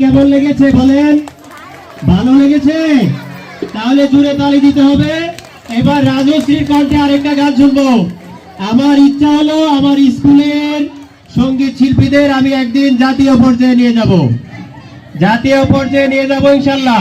কেমন লেগেছে বলেন? ভালো লেগেছে? তাহলে জুড়ে তালি দিতে হবে। এবার রাজশ্রীর কণ্ঠে আরেকটা গান শুনব। আমার ইচ্ছা হলো আমার স্কুলের সংগীত শিল্পীদের আমি একদিন জাতীয় পর্যায়ে নিয়ে যাব। জাতীয় পর্যায়ে নিয়ে যাব ইনশাল্লাহ।